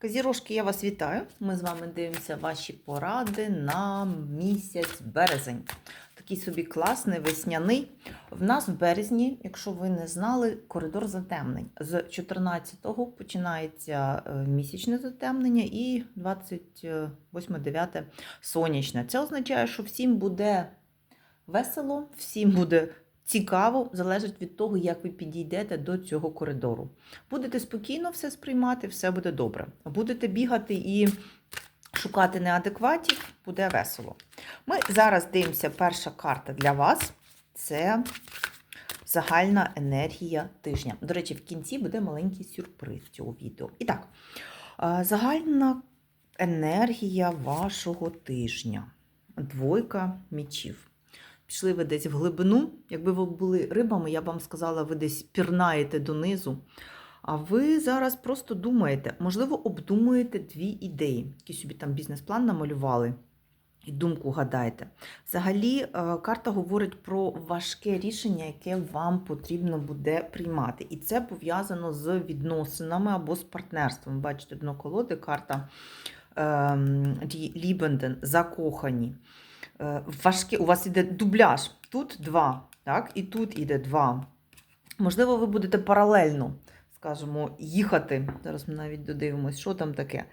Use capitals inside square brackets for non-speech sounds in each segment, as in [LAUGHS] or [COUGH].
Казірошки, я вас вітаю. Ми з вами дивимося ваші поради на місяць березень. Такий собі класний весняний. В нас в березні, якщо ви не знали, коридор затемнень. З 14-го починається е, місячне затемнення і 28-9 сонячне. Це означає, що всім буде весело, всім буде цікаво, залежить від того, як ви підійдете до цього коридору. Будете спокійно все сприймати, все буде добре. Будете бігати і шукати неадекватів, буде весело. Ми зараз дивимося, перша карта для вас це загальна енергія тижня. До речі, в кінці буде маленький сюрприз цього відео. І так, загальна енергія вашого тижня. Двойка мічів. Пішли ви десь в глибину. Якби ви були рибами, я б вам сказала, ви десь пірнаєте донизу. А ви зараз просто думаєте, можливо, обдумуєте дві ідеї, які собі там бізнес-план намалювали. І думку гадаєте. Взагалі, е, карта говорить про важке рішення, яке вам потрібно буде приймати. І це пов'язано з відносинами або з партнерством. Бачите, дно колоди, карта ем, Лібенден, закохані. Е, Важке, у вас іде дубляж. Тут два, так, і тут іде два. Можливо, ви будете паралельно, скажімо, їхати. Зараз ми навіть додивимось, що там таке.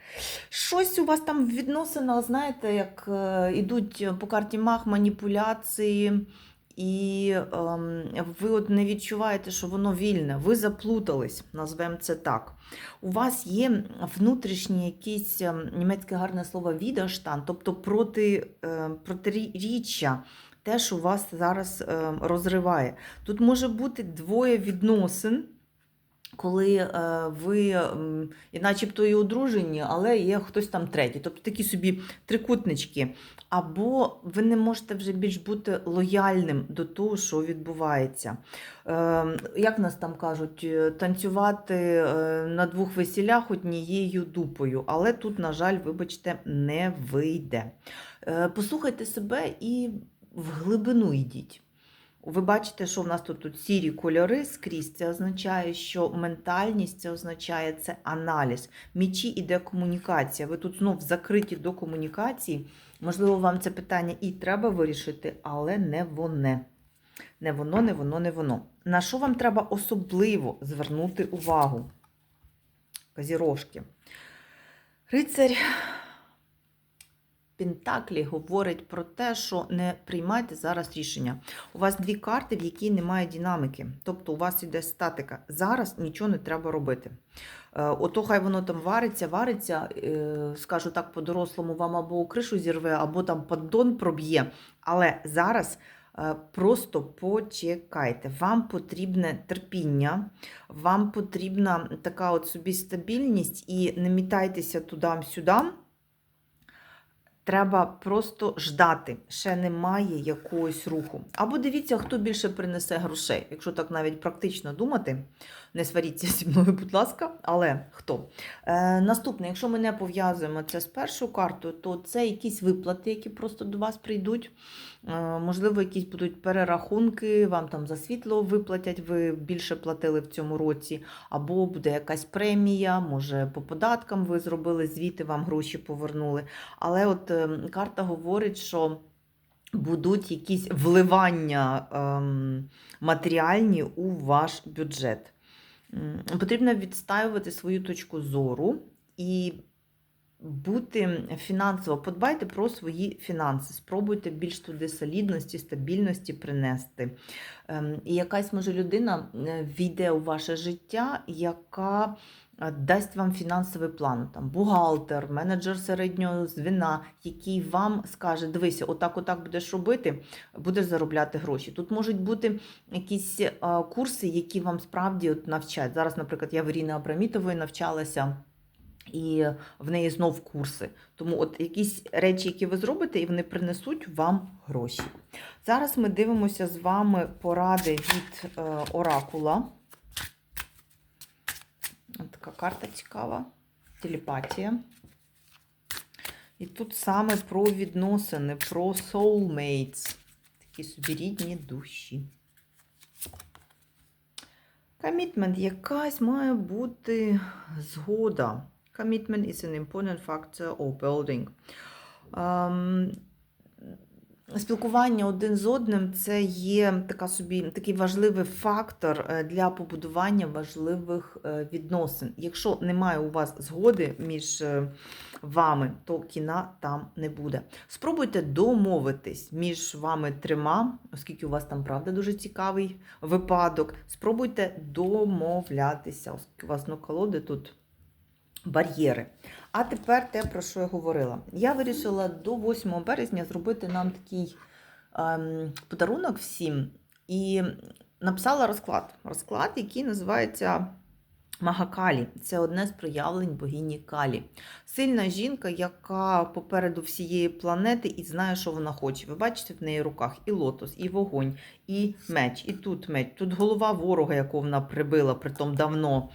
Щось у вас там відносина, знаєте, як е, ідуть по карті Мах маніпуляції, і ем, ви от не відчуваєте, що воно вільне. Ви заплутались, назвемо це так. У вас є внутрішнє якесь ем, німецьке гарне слово відаштан, тобто проти, е, протиріччя. Те, що вас зараз е, розриває. Тут може бути двоє відносин, коли е, ви і начебто і одружені, але є хтось там третій. Тобто такі собі трикутнички. Або ви не можете вже більш бути лояльним до того, що відбувається. Е, як нас там кажуть, е, танцювати е, на двох весілях однією дупою. Але тут, на жаль, вибачте, не вийде. Послухайте себе і в глибину йдіть. Ви бачите, що в нас тут, тут сірі кольори скрізь. Це означає, що ментальність це означає це аналіз. Мічі іде комунікація. Ви тут знов закриті до комунікації. Можливо, вам це питання і треба вирішити, але не воне. Не воно, не воно, не воно. На що вам треба особливо звернути увагу? Казірошки. Рицарь Пентаклі говорить про те, що не приймайте зараз рішення. У вас дві карти, в якій немає динаміки. Тобто у вас іде статика. Зараз нічого не треба робити. Е, Ото хай воно там вариться, вариться, е, скажу так, по-дорослому вам або кришу зірве, або там поддон проб'є. Але зараз е, просто почекайте. Вам потрібне терпіння, вам потрібна така от собі стабільність і не мітайтеся туди-сюди. Треба просто ждати, ще немає якогось руху. Або дивіться, хто більше принесе грошей. Якщо так навіть практично думати, не сваріться зі мною, будь ласка, але хто? Е, наступне, якщо ми не пов'язуємо це з першою картою, то це якісь виплати, які просто до вас прийдуть. Е, можливо, якісь будуть перерахунки, вам там за світло виплатять, ви більше платили в цьому році, або буде якась премія, може по податкам ви зробили звіти, вам гроші повернули. Але от е, карта говорить, що будуть якісь вливання ем, матеріальні у ваш бюджет. Потрібно відстаювати свою точку зору і бути фінансово, подбайте про свої фінанси, спробуйте більш туди солідності, стабільності принести. Ем, І якась може людина е, війде у ваше життя, яка дасть вам фінансовий план, там бухгалтер, менеджер середнього звіна, який вам скаже: дивися, отак, отак будеш робити, будеш заробляти гроші. Тут можуть бути якісь е, курси, які вам справді от навчать. Зараз, наприклад, я в Ірини Абрамітової навчалася. І в неї знов курси. Тому от якісь речі, які ви зробите, і вони принесуть вам гроші. Зараз ми дивимося з вами поради від е, Оракула. Така карта цікава. Телепатія. І тут саме про відносини, про soulmates. Такі собі рідні душі. Комітмент, якась має бути згода. Commitment is an important factor of building. Ем, Спілкування один з одним це є така собі такий важливий фактор е, для побудування важливих е, відносин. Якщо немає у вас згоди між е, вами, то кіна там не буде. Спробуйте домовитись між вами трьома, оскільки у вас там правда дуже цікавий випадок. Спробуйте домовлятися, оскільки у вас ну, колоди тут бар'єри. А тепер те, про що я говорила. Я вирішила до 8 березня зробити нам такий ем, подарунок всім і написала розклад. Розклад, який називається Магакалі. Це одне з проявлень богині Калі. Сильна жінка, яка попереду всієї планети і знає, що вона хоче. Ви бачите в неї руках і лотос, і вогонь, і меч, і тут меч. Тут голова ворога, яку вона прибила, притом давно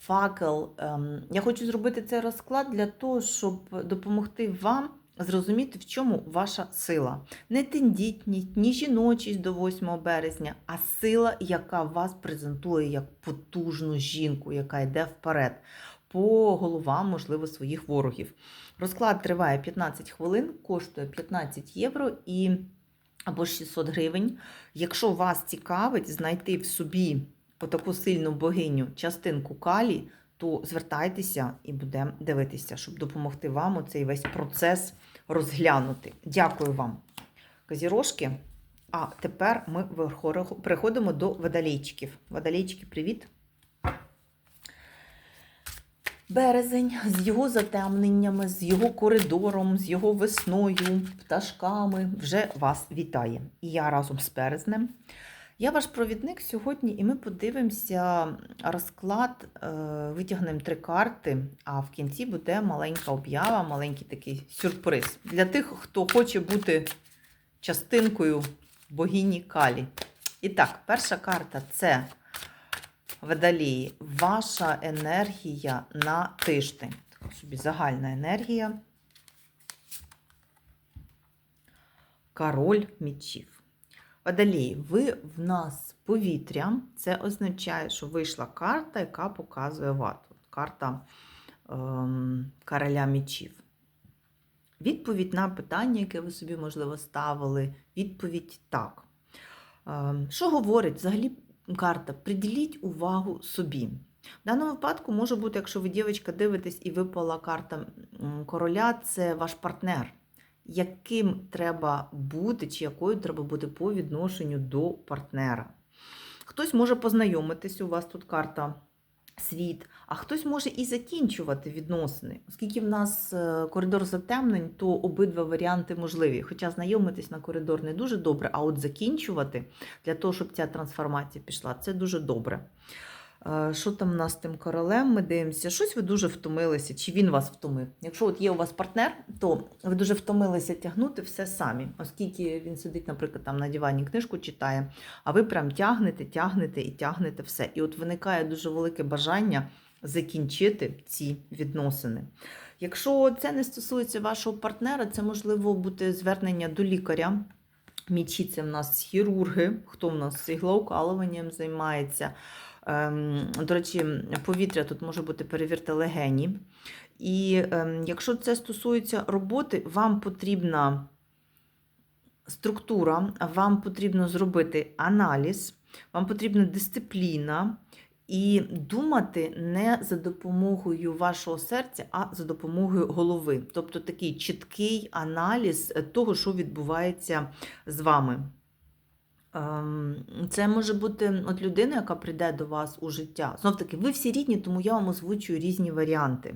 факел. Ем, Я хочу зробити цей розклад для того, щоб допомогти вам зрозуміти, в чому ваша сила. Не тендітність, ні жіночість до 8 березня, а сила, яка вас презентує як потужну жінку, яка йде вперед. По головам, можливо, своїх ворогів. Розклад триває 15 хвилин, коштує 15 євро і або 600 гривень. Якщо вас цікавить знайти в собі отаку сильну богиню частинку калі, то звертайтеся і будемо дивитися, щоб допомогти вам оцей весь процес розглянути. Дякую вам, казірожки. А тепер ми переходимо до водолійчиків. Водолійчики, привіт! Березень з його затемненнями, з його коридором, з його весною, пташками вже вас вітає. І я разом з березнем. Я ваш провідник сьогодні, і ми подивимося розклад, е, витягнемо три карти, а в кінці буде маленька об'ява, маленький такий сюрприз для тих, хто хоче бути частинкою богині Калі. І так, перша карта це Водолії, ваша енергія на тиждень. Така собі загальна енергія. Король мічів. Водолії, ви в нас повітря. Це означає, що вийшла карта, яка показує вату. Карта ем, короля мічів. Відповідь на питання, яке ви собі, можливо, ставили. Відповідь так. Ем, що говорить взагалі карта? Приділіть увагу собі. В даному випадку може бути, якщо ви дівчинка дивитесь і випала карта короля, це ваш партнер. Яким треба бути, чи якою треба бути по відношенню до партнера. Хтось може познайомитись, у вас тут карта світ, а хтось може і закінчувати відносини. Оскільки в нас е, коридор затемнень, то обидва варіанти можливі. Хоча знайомитись на коридор не дуже добре, а от закінчувати для того, щоб ця трансформація пішла, це дуже добре. Е, Що там в нас з тим королем? Ми дивимося, щось ви дуже втомилися, чи він вас втомив. Якщо от є у вас партнер, то ви дуже втомилися тягнути все самі, оскільки він сидить, наприклад, там на дивані книжку читає, а ви прям тягнете, тягнете і тягнете все. І от виникає дуже велике бажання закінчити ці відносини. Якщо це не стосується вашого партнера, це можливо бути звернення до лікаря. Мічі це в нас хірурги, хто в нас іглоукалуванням займається. Ем, До речі, повітря тут може бути перевірте легені. І ем, якщо це стосується роботи, вам потрібна структура, вам потрібно зробити аналіз, вам потрібна дисципліна. І думати не за допомогою вашого серця, а за допомогою голови. Тобто такий чіткий аналіз того, що відбувається з вами. Ем, Це може бути от людина, яка прийде до вас у життя. Знов таки, ви всі рідні, тому я вам озвучую різні варіанти.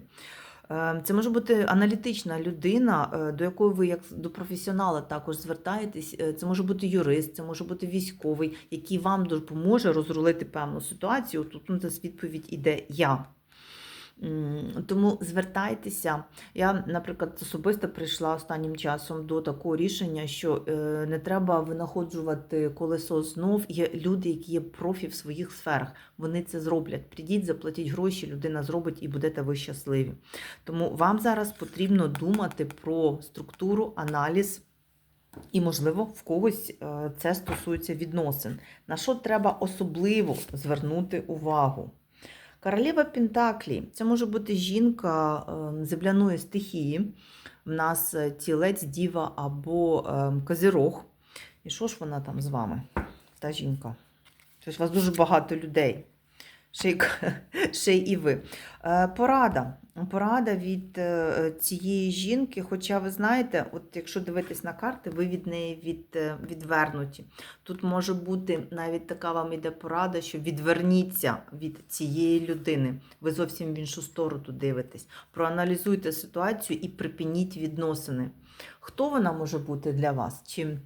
Ем, Це може бути аналітична людина, е, до якої ви, як до професіонала, також звертаєтесь. Е, Це може бути юрист, це може бути військовий, який вам допоможе розрулити певну ситуацію. Тут ну, це відповідь іде я. Тому звертайтеся. Я, наприклад, особисто прийшла останнім часом до такого рішення, що е, не треба винаходжувати колесо знов. Є люди, які є профі в своїх сферах. Вони це зроблять. Придіть, заплатіть гроші, людина зробить і будете ви щасливі. Тому вам зараз потрібно думати про структуру, аналіз. І, можливо, в когось е, це стосується відносин. На що треба особливо звернути увагу? Королева Пентаклі це може бути жінка е, земляної стихії. В нас е, тілець, діва або е, козирог. І що ж вона там з вами? Та жінка. Тож у вас дуже багато людей. Ще й, і [LAUGHS] ви. Е, Порада. Порада від е, цієї жінки, хоча ви знаєте, от якщо дивитись на карти, ви від неї від, е, відвернуті. Тут може бути навіть така вам іде порада, що відверніться від цієї людини. Ви зовсім в іншу сторону дивитесь. Проаналізуйте ситуацію і припиніть відносини. Хто вона може бути для вас? Чи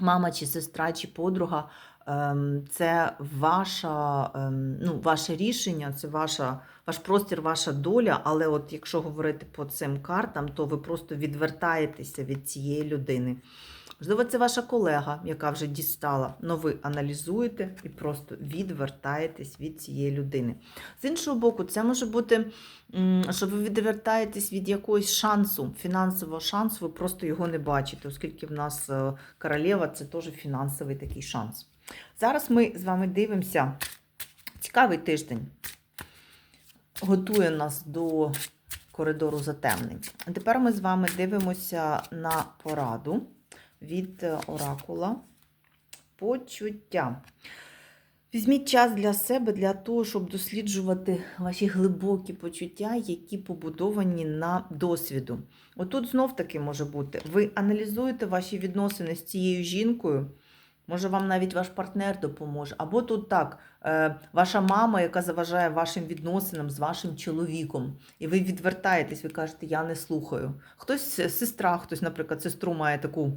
мама, чи сестра, чи подруга? Ем, Це ваша, ем, ну, ваше рішення, це ваша, ваш простір, ваша доля. Але от якщо говорити по цим картам, то ви просто відвертаєтеся від цієї людини. Можливо, це ваша колега, яка вже дістала, але ви аналізуєте і просто відвертаєтесь від цієї людини. З іншого боку, це може бути, що ви відвертаєтесь від якогось шансу, фінансового шансу, ви просто його не бачите, оскільки в нас е, королева це теж фінансовий такий шанс. Зараз ми з вами дивимося цікавий тиждень. Готує нас до коридору затемнень. А тепер ми з вами дивимося на пораду від е, оракула почуття. Візьміть час для себе для того, щоб досліджувати ваші глибокі почуття, які побудовані на досвіду. Отут знов таки може бути: ви аналізуєте ваші відносини з цією жінкою. Може, вам навіть ваш партнер допоможе. Або тут так, е, ваша мама, яка заважає вашим відносинам з вашим чоловіком, і ви відвертаєтесь, ви кажете, я не слухаю. Хтось е, сестра, хтось, наприклад, сестру має таку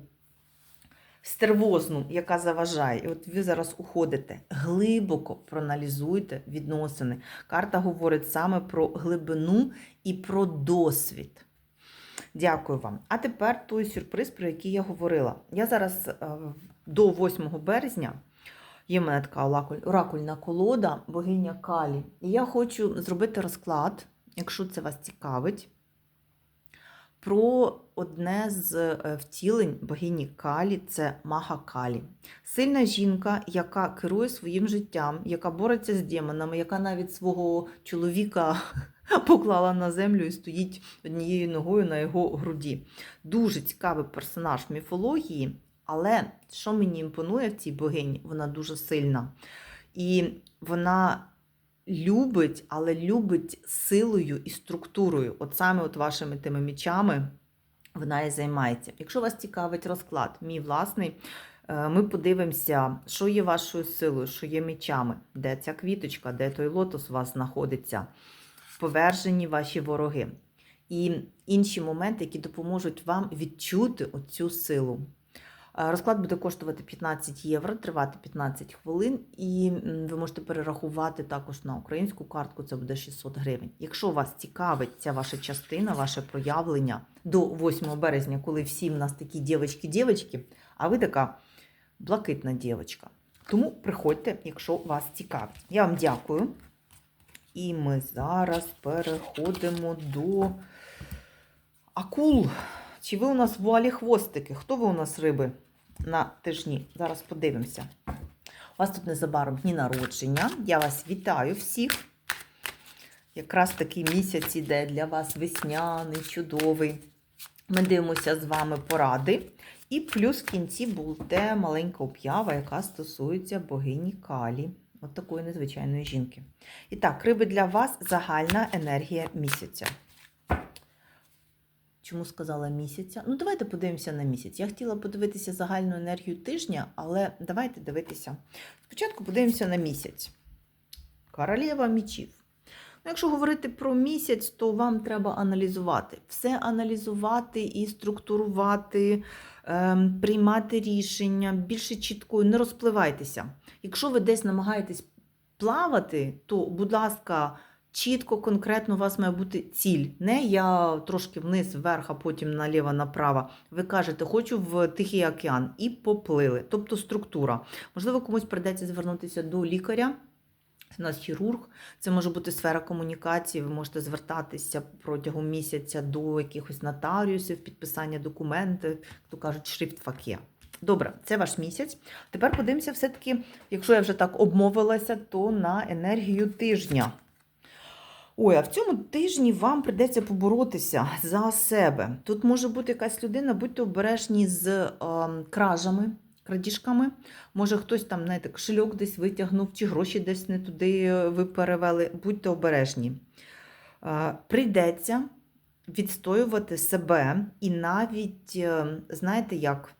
стервозну, яка заважає. І от ви зараз уходите. Глибоко проаналізуйте відносини. Карта говорить саме про глибину і про досвід. Дякую вам. А тепер той сюрприз, про який я говорила. Я зараз е, до 8 березня є в мене така оракульна колода, богиня Калі. І я хочу зробити розклад, якщо це вас цікавить, про одне з е, втілень богині Калі це Мага Калі. Сильна жінка, яка керує своїм життям, яка бореться з демонами, яка навіть свого чоловіка [LAUGHS] поклала на землю і стоїть однією ногою на його груді. Дуже цікавий персонаж міфології, але що мені імпонує в цій богині, вона дуже сильна. І вона любить, але любить силою і структурою. От саме от вашими тими мічами вона і займається. Якщо вас цікавить розклад, мій власний, е, ми подивимося, що є вашою силою, що є мечами, де ця квіточка, де той лотос у вас знаходиться, повержені ваші вороги. І інші моменти, які допоможуть вам відчути оцю силу. Е, Розклад буде коштувати 15 євро, тривати 15 хвилин, і ви можете перерахувати також на українську картку, це буде 600 гривень. Якщо вас цікавить ця ваша частина, ваше проявлення до 8 березня, коли всі в нас такі дівчатки-дівчатки, а ви така блакитна дівчинка. Тому приходьте, якщо вас цікавить. Я вам дякую. І ми зараз переходимо до акул. Чи ви у нас вуалі хвостики? Хто ви у нас риби на тижні? Зараз подивимося. У вас тут незабаром дні народження. Я вас вітаю всіх. Якраз такий місяць іде для вас весняний, чудовий. Ми дивимося з вами поради. І плюс в кінці буде маленька об'ява, яка стосується богині Калі. От такої незвичайної жінки. І так, риби для вас загальна енергія місяця. Чому сказала місяця? Ну, давайте подивимося на місяць. Я хотіла подивитися загальну енергію тижня, але давайте дивитися. Спочатку подивимося на місяць. Королева мічів. Ну, якщо говорити про місяць, то вам треба аналізувати. Все аналізувати і структурувати, ем, приймати рішення більше чіткою, не розпливайтеся. Якщо ви десь намагаєтесь плавати, то, будь ласка, чітко, конкретно у вас має бути ціль. Не я трошки вниз, вверх, а потім наліво, направо. Ви кажете, хочу в Тихий океан і поплили. Тобто структура. Можливо, комусь придеться звернутися до лікаря. У нас хірург, це може бути сфера комунікації. Ви можете звертатися протягом місяця до якихось нотаріусів, підписання документів, то кажуть, шрифтфаке. Добре, це ваш місяць. Тепер подивимося, все-таки, якщо я вже так обмовилася, то на енергію тижня. Ой, а в цьому тижні вам прийдеться поборотися за себе. Тут може бути якась людина, будьте обережні з е, кражами, крадіжками. Може, хтось там, знаєте, кошельок десь витягнув, чи гроші десь не туди е, ви перевели. Будьте обережні. Е, прийдеться відстоювати себе і навіть, е, знаєте як,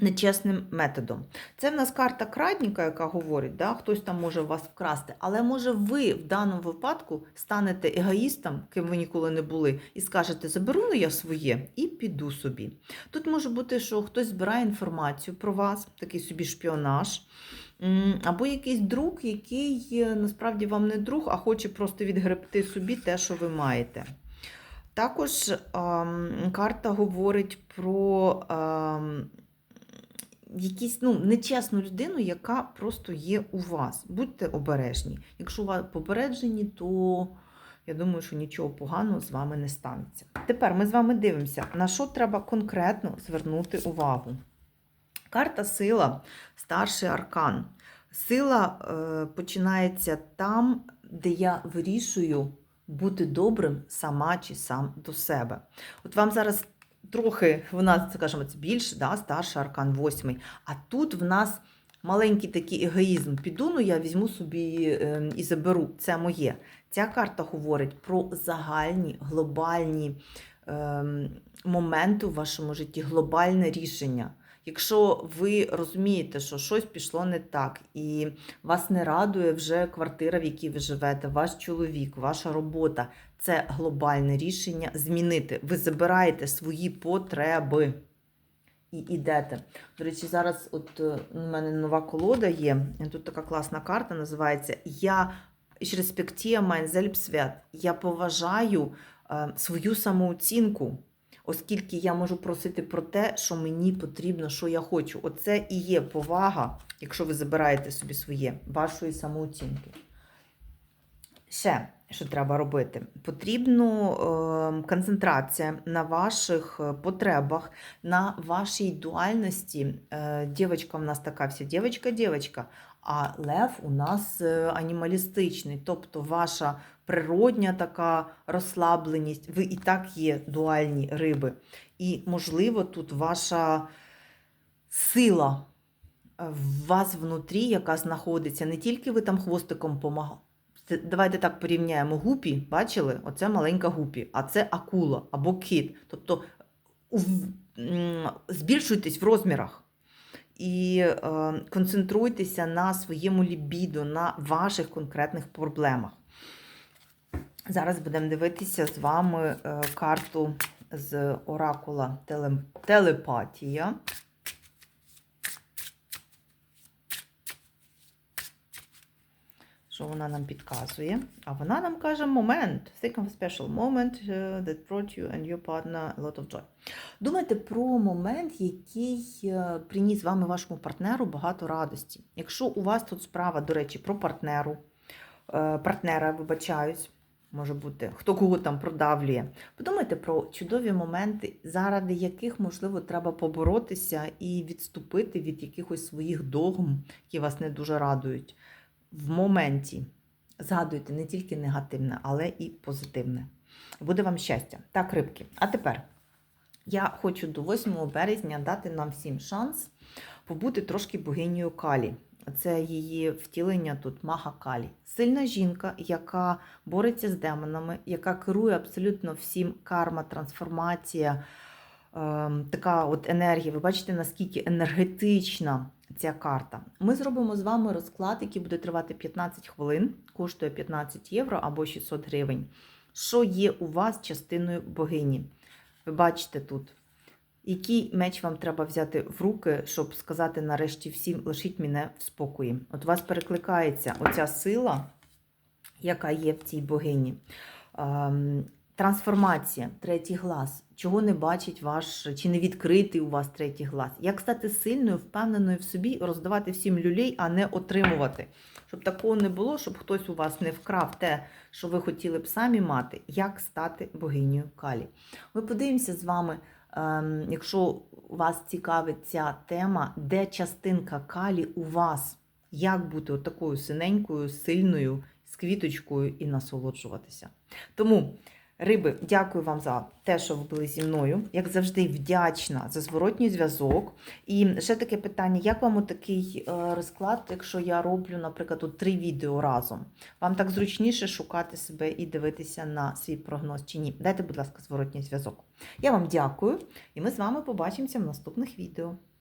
нечесним методом. Це в нас карта крадніка, яка говорить, да, хтось там може вас вкрасти, але може ви в даному випадку станете егоїстом, ким ви ніколи не були, і скажете, заберу ну я своє і піду собі. Тут може бути, що хтось збирає інформацію про вас, такий собі шпіонаж. Або якийсь друг, який е, насправді вам не друг, а хоче просто відгребти собі те, що ви маєте. Також ем, карта говорить про ем, якісь ну, нечесну людину, яка просто є у вас. Будьте обережні. Якщо вас попереджені, то я думаю, що нічого поганого з вами не станеться. Тепер ми з вами дивимося, на що треба конкретно звернути увагу. Карта сила, старший аркан. Сила е, починається там, де я вирішую бути добрим сама чи сам до себе. От вам зараз трохи, в нас, скажімо, це більше, да, старший аркан восьмий. А тут в нас маленький такий егоїзм. Піду, ну я візьму собі е, і заберу. Це моє. Ця карта говорить про загальні, глобальні е, моменти у вашому житті, глобальне рішення. Якщо ви розумієте, що щось пішло не так, і вас не радує вже квартира, в якій ви живете, ваш чоловік, ваша робота, це глобальне рішення змінити. Ви забираєте свої потреби і йдете. До речі, зараз от е, у мене нова колода є. Тут така класна карта називається Я respektiere mein Selbstwert. Я поважаю е, свою самооцінку. Оскільки я можу просити про те, що мені потрібно, що я хочу. Оце і є повага, якщо ви забираєте собі своє, вашої самооцінки. Ще, що треба робити? Потрібно е, концентрація на ваших е, потребах, на вашій дуальності. Е, дівчинка в нас така вся дівчинка-дівчинка, а лев у нас е, анімалістичний, тобто ваша природня така розслабленість. Ви і так є дуальні риби. І, можливо, тут ваша сила в вас внутрі, яка знаходиться, не тільки ви там хвостиком помагаєте. Давайте так порівняємо гупі, бачили? Оце маленька гупі, а це акула або кит. Тобто збільшуйтесь в розмірах і е, концентруйтеся на своєму лібіду, на ваших конкретних проблемах. Зараз будемо дивитися з вами е, карту з оракула теле- телепатія. Що вона нам підказує? А вона нам каже момент. Think of a special moment uh, that brought you and your partner a lot of joy. Думайте про момент, який е, приніс вами вашому партнеру багато радості. Якщо у вас тут справа, до речі, про партнеру, е, партнера, вибачаюсь, може бути, хто кого там продавлює. Подумайте про чудові моменти, заради яких, можливо, треба поборотися і відступити від якихось своїх догм, які вас не дуже радують. В моменті згадуйте не тільки негативне, але і позитивне. Буде вам щастя. Так, рибки. А тепер я хочу до 8 березня дати нам всім шанс побути трошки богинею Калі. Це її втілення тут Мага Калі. Сильна жінка, яка бореться з демонами, яка керує абсолютно всім карма, трансформація, ем, така от енергія. Ви бачите, наскільки енергетична ця карта. Ми зробимо з вами розклад, який буде тривати 15 хвилин, коштує 15 євро або 600 гривень. Що є у вас частиною богині? Ви бачите тут, який меч вам треба взяти в руки, щоб сказати нарешті всім, лишіть мене в спокої. От вас перекликається оця сила, яка є в цій богині. Трансформація, третій глаз. Чого не бачить ваш, чи не відкритий у вас третій глаз? Як стати сильною, впевненою в собі, роздавати всім люлей, а не отримувати? Щоб такого не було, щоб хтось у вас не вкрав те, що ви хотіли б самі мати, як стати богинею Калі. Ми подивимося з вами, ем, якщо вас цікавить ця тема, де частинка Калі у вас, як бути такою синенькою, сильною, з квіточкою і насолоджуватися. Тому, риби, дякую вам за те, що ви були зі мною. Як завжди, вдячна за зворотній зв'язок. І ще таке питання: як вам такий розклад, якщо я роблю, наприклад, три відео разом? Вам так зручніше шукати себе і дивитися на свій прогноз чи ні? Дайте, будь ласка, зворотній зв'язок. Я вам дякую, і ми з вами побачимося в наступних відео.